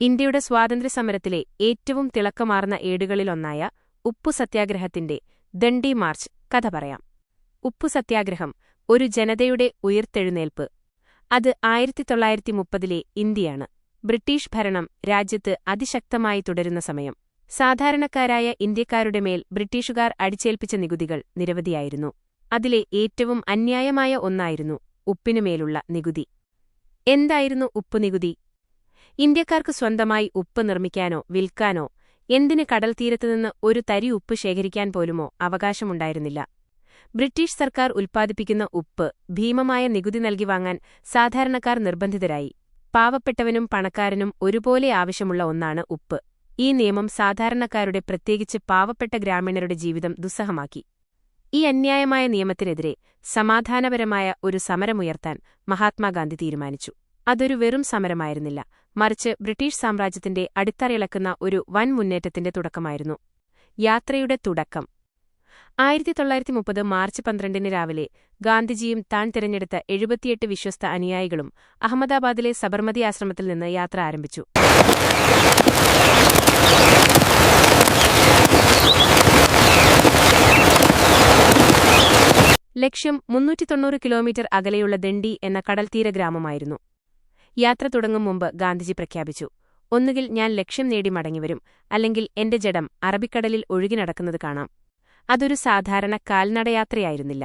ഇന്ത്യയുടെ സ്വാതന്ത്ര്യസമരത്തിലെ ഏറ്റവും തിളക്കമാർന്ന ഏടുകളിലൊന്നായ ഉപ്പു സത്യാഗ്രഹത്തിന്റെ ദണ്ഡി മാർച്ച് കഥ പറയാം. ഉപ്പു സത്യാഗ്രഹം ഒരു ജനതയുടെ ഉയർത്തെഴുന്നേൽപ്പ്. അത് ആയിരത്തി തൊള്ളായിരത്തി മുപ്പതിലെ ഇന്ത്യയാണ്. ബ്രിട്ടീഷ് ഭരണം രാജ്യത്ത് അതിശക്തമായി തുടരുന്ന സമയം. സാധാരണക്കാരായ ഇന്ത്യക്കാരുടെ മേൽ ബ്രിട്ടീഷുകാർ അടിച്ചേൽപ്പിച്ച നികുതികൾ നിരവധിയായിരുന്നു. അതിലെ ഏറ്റവും അന്യായമായ ഒന്നായിരുന്നു ഉപ്പിനുമേലുള്ള നികുതി. എന്തായിരുന്നു ഉപ്പുനികുതി? ഇന്ത്യക്കാർക്ക് സ്വന്തമായി ഉപ്പ് നിർമ്മിക്കാനോ വിൽക്കാനോ എന്തിന് കടൽത്തീരത്തുനിന്ന് ഒരു തരി ഉപ്പ് ശേഖരിക്കാൻ പോലുമോ അവകാശമുണ്ടായിരുന്നില്ല. ബ്രിട്ടീഷ് സർക്കാർ ഉൽപ്പാദിപ്പിക്കുന്ന ഉപ്പ് ഭീമമായ നികുതി നൽകി വാങ്ങാൻ സാധാരണക്കാർ നിർബന്ധിതരായി. പാവപ്പെട്ടവനും പണക്കാരനും ഒരുപോലെ ആവശ്യമുള്ള ഒന്നാണ് ഉപ്പ്. ഈ നിയമം സാധാരണക്കാരുടെ പ്രത്യേകിച്ച് പാവപ്പെട്ട ഗ്രാമീണരുടെ ജീവിതം ദുസ്സഹമാക്കി. ഈ അന്യായമായ നിയമത്തിനെതിരെ സമാധാനപരമായ ഒരു സമരമുയർത്താൻ മഹാത്മാഗാന്ധി തീരുമാനിച്ചു. അതൊരു വെറും സമരമായിരുന്നില്ല. മറിച്ച് ബ്രിട്ടീഷ് സാമ്രാജ്യത്തിന്റെ അടിത്തറയിളക്കുന്ന ഒരു വൻ മുന്നേറ്റത്തിന്റെ തുടക്കമായിരുന്നു. യാത്രയുടെ തുടക്കം. ആയിരത്തി തൊള്ളായിരത്തി മുപ്പത് മാർച്ച് പന്ത്രണ്ടിന് രാവിലെ ഗാന്ധിജിയും താൻ തിരഞ്ഞെടുത്ത എഴുപത്തിയെട്ട് വിശ്വസ്ത അനുയായികളും അഹമ്മദാബാദിലെ സബർമതി ആശ്രമത്തിൽ നിന്ന് യാത്ര ആരംഭിച്ചു. ലക്ഷ്യം മുന്നൂറ്റി തൊണ്ണൂറ് കിലോമീറ്റർ അകലെയുള്ള ദണ്ഡി എന്ന കടൽത്തീര ഗ്രാമമായിരുന്നു. യാത്ര തുടങ്ങും മുമ്പ് ഗാന്ധിജി പ്രഖ്യാപിച്ചു. ഒന്നുകിൽ ഞാൻ ലക്ഷ്യം നേടി മടങ്ങിവരും അല്ലെങ്കിൽ എന്റെ ജഡം അറബിക്കടലിൽ ഒഴുകി നടക്കുന്നത് കാണാം. അതൊരു സാധാരണ കാൽനടയാത്രയായിരുന്നില്ല.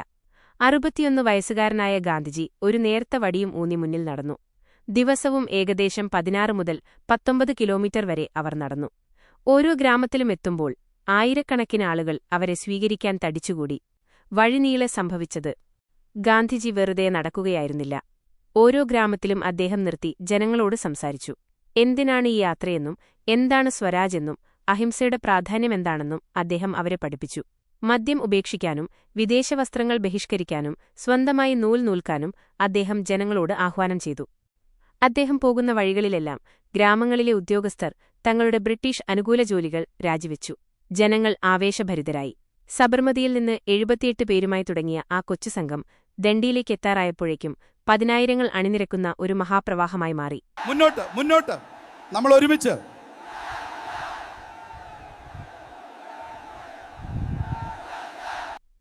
അറുപത്തിയൊന്ന് വയസ്സുകാരനായ ഗാന്ധിജി ഒരു നേർത്ത വടിയും ഊന്നി മുന്നിൽ നടന്നു. ദിവസവും ഏകദേശം പതിനാറ് മുതൽ പത്തൊമ്പത് കിലോമീറ്റർ വരെ അവർ നടന്നു. ഓരോ ഗ്രാമത്തിലും എത്തുമ്പോൾ ആയിരക്കണക്കിന് ആളുകൾ അവരെ സ്വീകരിക്കാൻ തടിച്ചുകൂടി. വഴിനീളെ സംഭവിച്ചത് ഗാന്ധിജി വെറുതെ നടക്കുകയായിരുന്നില്ല. ഓരോ ഗ്രാമത്തിലും അദ്ദേഹം നിർത്തി ജനങ്ങളോട് സംസാരിച്ചു. എന്തിനാണ് ഈ യാത്രയെന്നും എന്താണ് സ്വരാജ് എന്നും അഹിംസയുടെ പ്രാധാന്യമെന്താണെന്നും അദ്ദേഹം അവരെ പഠിപ്പിച്ചു. മദ്യം ഉപേക്ഷിക്കാനും വിദേശ വസ്ത്രങ്ങൾ ബഹിഷ്കരിക്കാനും സ്വന്തമായി നൂൽ നൂൽക്കാനും അദ്ദേഹം ജനങ്ങളോട് ആഹ്വാനം ചെയ്തു. അദ്ദേഹം പോകുന്ന വഴികളിലെല്ലാം ഗ്രാമങ്ങളിലെ ഉദ്യോഗസ്ഥർ തങ്ങളുടെ ബ്രിട്ടീഷ് അനുകൂല ജോലികൾ രാജിവെച്ചു. ജനങ്ങൾ ആവേശഭരിതരായി. സബർമതിയിൽ നിന്ന് എഴുപത്തിയെട്ട് പേരുമായി തുടങ്ങിയ ആ കൊച്ചു സംഘം ദണ്ഡിയിലേക്കെത്താറായപ്പോഴേക്കും പതിനായിരങ്ങൾ അണിനിരക്കുന്ന ഒരു മഹാപ്രവാഹമായി മാറി. മുന്നോട്ട് മുന്നോട്ട്. നമ്മൾ ഒരുമിച്ച്.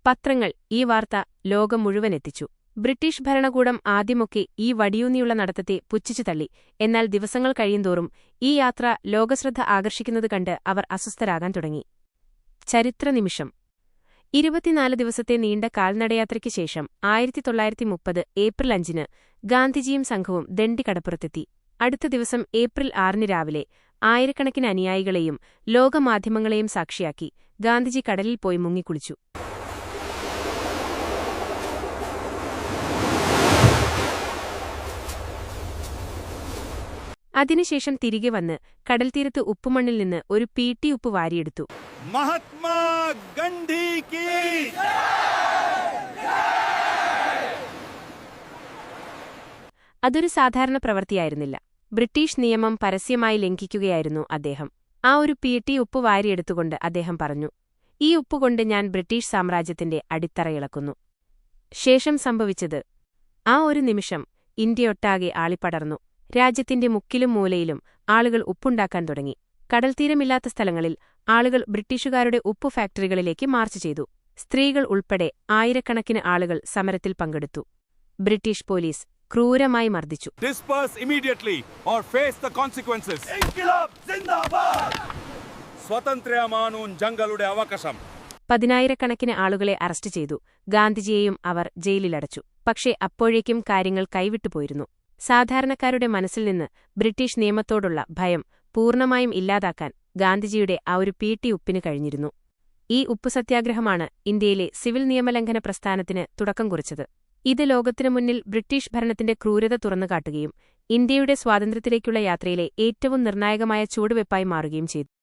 പത്രങ്ങൾ ഈ വാർത്ത ലോകം മുഴുവൻ എത്തിച്ചു. ബ്രിട്ടീഷ് ഭരണകൂടം ആദ്യമൊക്കെ ഈ വടിയൂന്നിയുള്ള നടത്തത്തെ പുച്ഛിച്ചു തള്ളി. എന്നാൽ ദിവസങ്ങൾ കഴിയുന്തോറും ഈ യാത്ര ലോകശ്രദ്ധ ആകർഷിക്കുന്നത് കണ്ട് അവർ അസ്വസ്ഥരാകാൻ തുടങ്ങി. ചരിത്രനിമിഷം. ഇരുപത്തിനാല് ദിവസത്തെ നീണ്ട കാൽനടയാത്രയ്ക്ക് ശേഷം ആയിരത്തി തൊള്ളായിരത്തി മുപ്പത് ഏപ്രിൽ അഞ്ചിന് ഗാന്ധിജിയും സംഘവും ദണ്ഡി കടപ്പുറത്തെത്തി അടുത്ത ദിവസം ഏപ്രിൽ ആറിന് രാവിലെ ആയിരക്കണക്കിന് അനുയായികളെയും ലോകമാധ്യമങ്ങളെയും സാക്ഷിയാക്കി ഗാന്ധിജി കടലിൽ പോയി മുങ്ങിക്കുളിച്ചു. അതിനുശേഷം തിരികെ വന്ന് കടൽത്തീരത്ത് ഉപ്പുമണ്ണിൽ നിന്ന് ഒരു പീട്ടി ഉപ്പ് വാരിയെടുത്തു. മഹാത്മാ गांधी की അതൊരു സാധാരണ പ്രവൃത്തിയായിരുന്നില്ല. ബ്രിട്ടീഷ് നിയമം പരസ്യമായി ലംഘിക്കുകയായിരുന്നു അദ്ദേഹം. ആ ഒരു പീട്ടി ഉപ്പ് വാരിയെടുത്തുകൊണ്ട് അദ്ദേഹം പറഞ്ഞു ഈ ഉപ്പുകൊണ്ട് ഞാൻ ബ്രിട്ടീഷ് സാമ്രാജ്യത്തിന്റെ അടിത്തറയിളക്കുന്നു. ശേഷം സംഭവിച്ചത് ആ ഒരു നിമിഷം ഇന്ത്യയൊട്ടാകെ ആളിപ്പടർന്നു. രാജ്യത്തിന്റെ മുക്കിലും മൂലയിലും ആളുകൾ ഉപ്പുണ്ടാക്കാൻ തുടങ്ങി. കടൽത്തീരമില്ലാത്ത സ്ഥലങ്ങളിൽ ആളുകൾ ബ്രിട്ടീഷുകാരുടെ ഉപ്പു ഫാക്ടറികളിലേക്ക് മാർച്ച് ചെയ്തു. സ്ത്രീകൾ ഉൾപ്പെടെ ആയിരക്കണക്കിന് ആളുകൾ സമരത്തിൽ പങ്കെടുത്തു. ബ്രിട്ടീഷ് പോലീസ് ക്രൂരമായി മർദ്ദിച്ചു. ജംഗളുടെ അവകാശം. പതിനായിരക്കണക്കിന് ആളുകളെ അറസ്റ്റ് ചെയ്തു. ഗാന്ധിജിയെയും അവർ ജയിലിലടച്ചു. പക്ഷേ അപ്പോഴേക്കും കാര്യങ്ങൾ കൈവിട്ടുപോയിരുന്നു സാധാരണക്കാരുടെ മനസ്സിൽ നിന്ന് ബ്രിട്ടീഷ് നിയമത്തോടുള്ള ഭയം പൂർണമായും ഇല്ലാതാക്കാൻ ഗാന്ധിജിയുടെ ആ ഒരു പീട്ടി ഉപ്പിന് കഴിഞ്ഞിരുന്നു. ഈ ഉപ്പു സത്യാഗ്രഹമാണ് ഇന്ത്യയിലെ സിവിൽ നിയമലംഘന പ്രസ്ഥാനത്തിന് തുടക്കം കുറിച്ചത്. ഇത് ലോകത്തിനു മുന്നിൽ ബ്രിട്ടീഷ് ഭരണത്തിന്റെ ക്രൂരത തുറന്നുകാട്ടുകയും ഇന്ത്യയുടെ സ്വാതന്ത്ര്യത്തിലേക്കുള്ള യാത്രയിലെ ഏറ്റവും നിർണായകമായ ചുവടുവെപ്പായി മാറുകയും ചെയ്തു.